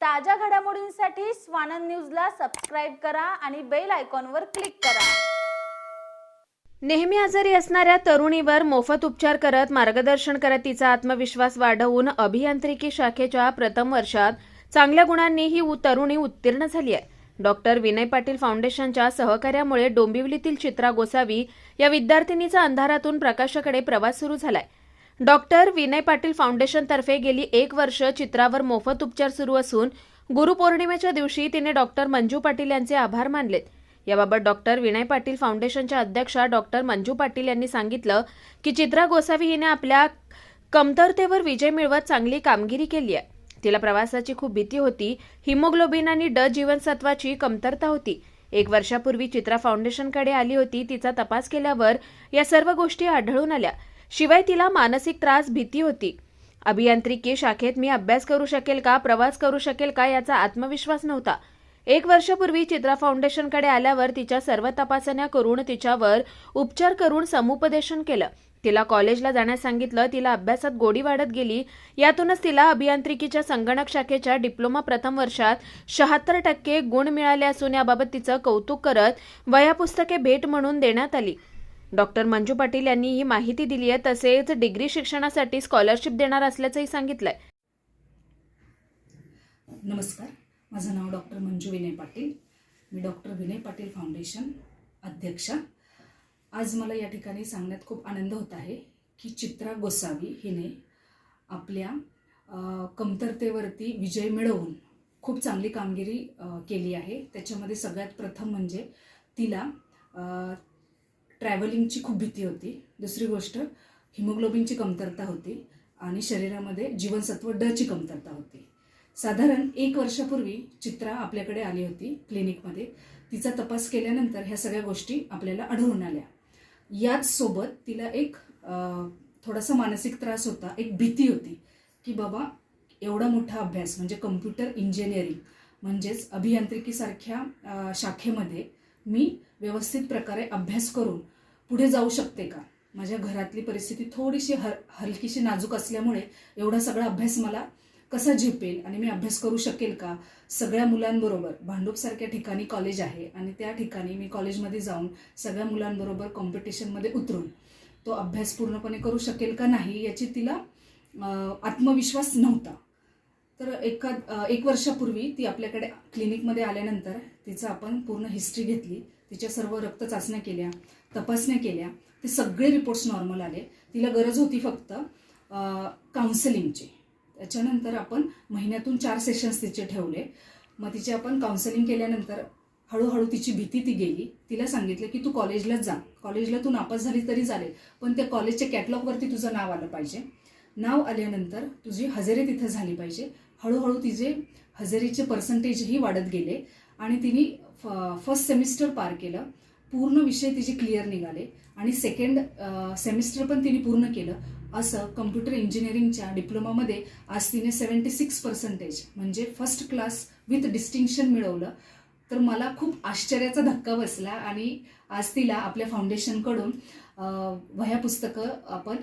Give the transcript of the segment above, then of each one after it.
ताज्या घडामोडींसाठी स्वानंद न्यूजला सबस्क्राईब करा आणि बेल आयकॉनवर क्लिक करा. नेहमी आजारी असणाऱ्या तरुणीवर मोफत उपचार करत मार्गदर्शन करत तिचा आत्मविश्वास वाढवून अभियांत्रिकी शाखेच्या प्रथम वर्षात चांगल्या गुणांनी ही उ- तरुणी उत्तीर्ण झाली आहे. डॉक्टर विनय पाटील फाउंडेशनच्या सहकार्यामुळे डोंबिवलीतील चित्रा गोसावी या विद्यार्थिनीचा अंधारातून प्रकाशाकडे प्रवास सुरू झालाय. डॉक्टर विनय पाटील फाउंडेशनतर्फे गेली एक वर्ष चित्रावर मोफत उपचार सुरू असून गुरुपौर्णिमेच्या दिवशी तिने डॉक्टर मंजू पाटील यांचे आभार मानलेत. याबाबत डॉक्टर विनय पाटील फाउंडेशनच्या अध्यक्षा डॉक्टर मंजू पाटील यांनी सांगितलं की चित्रा गोसावी हिने आपल्या कमतरतेवर विजय मिळवत चांगली कामगिरी केली आहे. तिला प्रवासाची खूप भीती होती. हिमोग्लोबिन आणि ड जीवनसत्वाची कमतरता होती. एक वर्षापूर्वी चित्रा फाउंडेशनकडे आली होती. तिचा तपास केल्यावर या सर्व गोष्टी आढळून आल्या. शिवाय तिला मानसिक त्रास भीती होती. अभियांत्रिकी शाखेत मी अभ्यास करू शकेल का प्रवास करू शकेल का याचा आत्मविश्वास नव्हता. एक वर्षापूर्वी चित्रा फाउंडेशनकडे आल्यावर तिच्या सर्व तपासण्या करून तिच्यावर उपचार करून समुपदेशन केलं. तिला कॉलेजला जाण्यास सांगितलं तिला अभ्यासात गोडी वाढत गेली. यातूनच तिला अभियांत्रिकीच्या संगणक शाखेच्या डिप्लोमा प्रथम वर्षात शहात्तर टक्के गुण मिळाले असून याबाबत तिचं कौतुक करत वयापुस्तके भेट म्हणून देण्यात आली. डॉक्टर मंजू पाटील यांनी ही माहिती दिली आहे. तसेच डिग्री शिक्षणासाठी स्कॉलरशिप देणार असल्याचंही सांगितलंय. नमस्कार. माझं नाव डॉक्टर मंजू विनय पाटील. मी डॉक्टर विनय पाटील फाउंडेशन अध्यक्षा. आज मला या ठिकाणी सांगण्यात खूप आनंद होत आहे की चित्रा गोसावी हिने आपल्या कमतरतेवरती विजय मिळवून खूप चांगली कामगिरी केली आहे. त्याच्यामध्ये सगळ्यात प्रथम म्हणजे तिला ट्रॅव्हलिंगची खूप भीती होती. दुसरी गोष्ट हिमोग्लोबिनची कमतरता होती आणि शरीरामध्ये जीवनसत्व डची कमतरता होती. साधारण एक वर्षापूर्वी चित्रा आपल्याकडे आली होती क्लिनिकमध्ये. तिचा तपास केल्यानंतर ह्या सगळ्या गोष्टी आपल्याला आढळून आल्या. याच सोबत तिला एक थोडासा मानसिक त्रास होता एक भीती होती की बाबा एवढा मोठा अभ्यास म्हणजे कम्प्युटर इंजिनिअरिंग म्हणजेच अभियांत्रिकीसारख्या शाखेमध्ये मी व्यवस्थित प्रकारे अभ्यास करून पुढे जाऊ शकते का? माझ्या घरातली परिस्थिती थोडीशी हल हलकीशी नाजूक असल्यामुळे एवढा सगळा अभ्यास मला कसा झेपेल आणि मी अभ्यास करू शकेल का? सगळ्या मुलांबरोबर भांडूपसारख्या ठिकाणी कॉलेज आहे आणि त्या ठिकाणी मी कॉलेजमध्ये जाऊन सगळ्या मुलांबरोबर कॉम्पिटिशनमध्ये उतरून तो अभ्यास पूर्णपणे करू शकेल का नाही याची तिला आत्मविश्वास नव्हता. तर एका एक वर्षापूर्वी ती आपल्याकडे क्लिनिकमध्ये आल्यानंतर तिचं आपण पूर्ण हिस्ट्री घेतली. तिच्या सर्व रक्त चाचण्या केल्या तपासण्या केल्या. ते सगळे रिपोर्ट्स नॉर्मल आले. तिला गरज होती फक्त काउन्सिलिंगची. त्याच्यानंतर आपण महिन्यातून चार सेशन्स तिचे ठेवले. मग तिचे आपण काउन्सिलिंग केल्यानंतर हळूहळू तिची भीती ती गेली. तिला सांगितलं की तू कॉलेजलाच जा. कॉलेजला तू नापास झाली तरी चालेल पण त्या कॉलेजच्या कॅटलॉगवरती तुझं नाव आलं पाहिजे. नाव आल्यानंतर तुझी हजेरी तिथं झाली पाहिजे. हळूहळू तिचे हजेरीचे पर्सेंटेजही वाढत गेले आणि तिने फ फर्स्ट सेमिस्टर पार केलं. पूर्ण विषय तिचे क्लिअर निघाले आणि सेकंड सेमिस्टर पण तिने पूर्ण केलं. असं कम्प्युटर इंजिनिअरिंगच्या डिप्लोमामध्ये आज तिने सेवन्टी सिक्स पर्सेंटेज म्हणजे फर्स्ट क्लास विथ डिस्टिंक्शन मिळवलं. तर मला खूप आश्चर्याचा धक्का बसला आणि आज तिला आपल्या फाउंडेशनकडून वह्या पुस्तकं आपण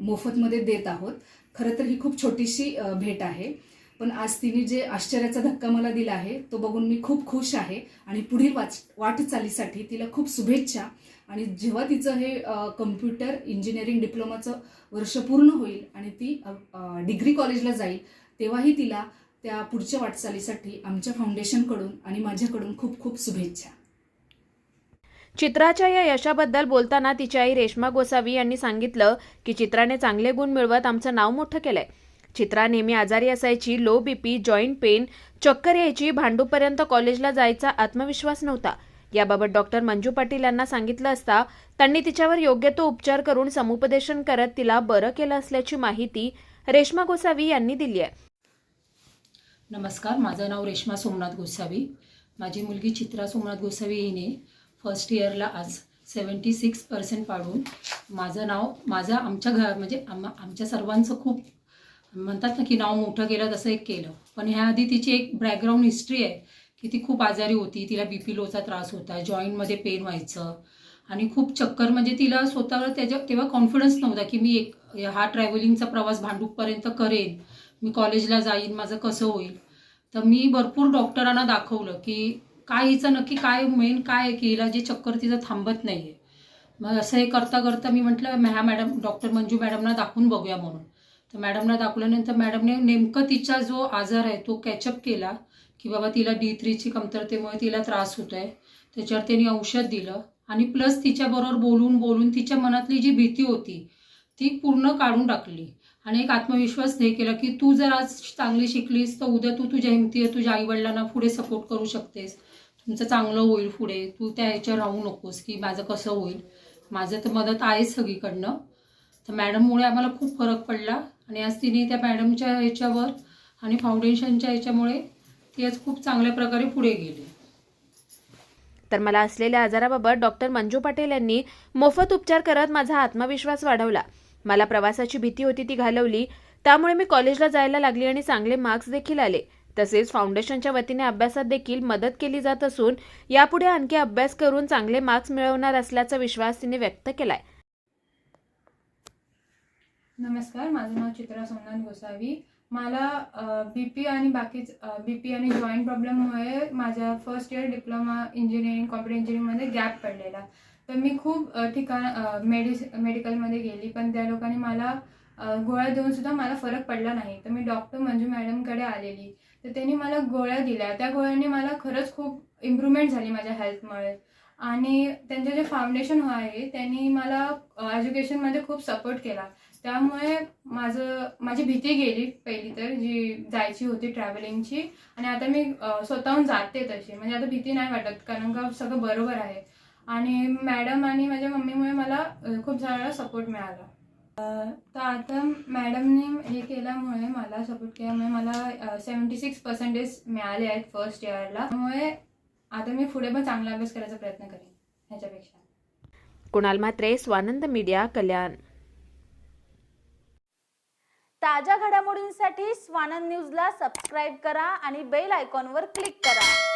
मोफतमध्ये देत आहोत. खरं तर ही खूप छोटीशी भेट आहे. पण आज तिने जे आश्चर्याचा धक्का मला दिला आहे तो बघून मी खूप खुश आहे आणि पुढील वाच वाटचालीसाठी तिला खूप शुभेच्छा. आणि जेव्हा तिचं हे कम्प्युटर इंजिनिअरिंग डिप्लोमाचं वर्ष पूर्ण होईल आणि ती डिग्री कॉलेजला जाईल तेव्हाही तिला त्या पुढच्या वाटचालीसाठी आमच्या फाउंडेशनकडून आणि माझ्याकडून खूप खूप शुभेच्छा. चित्राच्या या यशाबद्दल बोलताना तिची आई रेश्मा गोसावी यांनी सांगितलं की चित्राने चांगले गुण मिळवत आमचं नाव मोठं केलंय. चित्रा नेहमी आजारी असायची लो बीपी जॉईंट पेन चक्कर यायची भांडूपर्यंत कॉलेजला जायचा आत्मविश्वास नव्हता. याबाबत डॉक्टर मंजू पाटील यांना सांगितलं असता त्यांनी तिच्यावर योग्य तो उपचार करून समुपदेशन करत तिला बरं केलं असल्याची माहिती रेश्मा गोसावी यांनी दिली आहे. नमस्कार माझं नाव रेश्मा सोमनाथ गोसावी. माझी मुलगी चित्रा सोमनाथ गोसावी हिने फर्स्ट इयरला आज सेवन्टी सिक्स पर्सेंट पाडून माझं नाव माझं आमच्या घर म्हणजे आम आमच्या सर्वांचं खूप म्हणतात ना की नाव मोठं केलं तसं एक केलं. पण ह्याआधी तिची एक बॅकग्राऊंड हिस्ट्री आहे की ती खूप आजारी होती तिला बी पी लोचा त्रास होता जॉईंटमध्ये पेन व्हायचं. आणि खूप चक्कर म्हणजे तिला स्वतःला त्याच्या तेव्हा कॉन्फिडन्स नव्हता की मी एक हा ट्रॅव्हलिंगचा प्रवास भांडूपपर्यंत करेन. मी कॉलेजला जाईन माझं कसं होईल. तर मी भरपूर डॉक्टरांना दाखवलं की काय हिचं नक्की काय मेन काय आहे की हिला जे चक्कर तिचं थांबत नाही आहे मग असं हे करता करता मी म्हटलं ह्या मॅडम डॉक्टर मंजू मॅडमना दाखवून बघूया म्हणून. तर मॅडमला दाखवल्यानंतर मॅडमने नेमकं तिचा जो आजार आहे तो कॅचअप केला की बाबा तिला डी थ्रीची कमतरतेमुळे तिला त्रास होत आहे त्याच्यावर त्यांनी औषध दिलं आणि प्लस तिच्याबरोबर बोलून बोलून तिच्या मनातली जी भीती होती ती पूर्ण काढून टाकली. आणि एक आत्मविश्वास हे केला की तू जर आज चांगली शिकलीस तर उद्या तू तुझ्या आहे तुझ्या आईवडिलांना पुढे सपोर्ट करू शकतेस. तुमचं चांगलं होईल पुढे. तू त्या ह्याच्यावर राहू नकोस की माझं कसं होईल. माझं तर मदत आहे सगळीकडनं. तर मॅडममुळे आम्हाला खूप फरक पडला. आणि आज तिने त्या मॅडमच्या ह्याच्यावर आणि फाउंडेशनच्या ह्याच्यामुळे ती आज खूप चांगल्या प्रकारे पुढे गेली. तर मला असलेल्या आजाराबाबत डॉक्टर मंजू पाटील यांनी मोफत उपचार करत माझा आत्मविश्वास वाढवला. मला प्रवासाची भीती होती ती घालवली. त्यामुळे मी कॉलेजला जायला लागली आणि चांगले मार्क्स देखील आले. तसेच फाउंडेशनच्या वतीने अभ्यासात देखील मदत केली जात असून यापुढे आणखी अभ्यास करून चांगले मार्क्स मिळवणार असल्याचा विश्वास तिने व्यक्त केलाय. नमस्कार माझं नाव चित्रा सोमनाथ गोसावी. मला बी पी आणि बाकी बी पी आणि जॉईंट प्रॉब्लेममुळे माझ्या first year diploma engineering computer इंजिनिअरिंगमध्ये गॅप पडलेला. तर मी खूप ठिकाण मेडिस मेडिकलमध्ये गेली पण त्या लोकांनी मला गोळ्या देऊन सुद्धा मला फरक पडला नाही. तर मी डॉक्टर मंजू मॅडमकडे आलेली. तर त्यांनी मला गोळ्या दिल्या. त्या गोळ्यांनी मला खरंच खूप इम्प्रूव्हमेंट झाली माझ्या हेल्थमुळे आणि त्यांचे जे फाउंडेशन आहे त्यांनी मला एज्युकेशनमध्ये खूप सपोर्ट केला. त्यामुळे माझं माझी भीती गेली पहिली तर जी जायची होती ट्रॅव्हलिंगची आणि आता मी स्वतःहून जाते तशी. म्हणजे आता भीती नाही वाटत कारण का सगळं बरोबर आहे. आणि मॅडम आणि माझ्या मम्मीमुळे मला खूप सारा सपोर्ट मिळाला. तर आता मॅडमने हे केल्यामुळे मला सपोर्ट केल्यामुळे मला सेवन्टी सिक्स पर्सेंटेज मिळाले आहेत फर्स्ट इयरला त्यामुळे आता मी पुढे पण चांगला अभ्यास करायचा प्रयत्न करेन ह्याच्यापेक्षा. कुणाल म्हात्रे स्वानंद मीडिया कल्याण. ताज्या घडामोडींसाठी स्वानंद न्यूजला सबस्क्राईब करा आणि बेल आयकॉनवर क्लिक करा.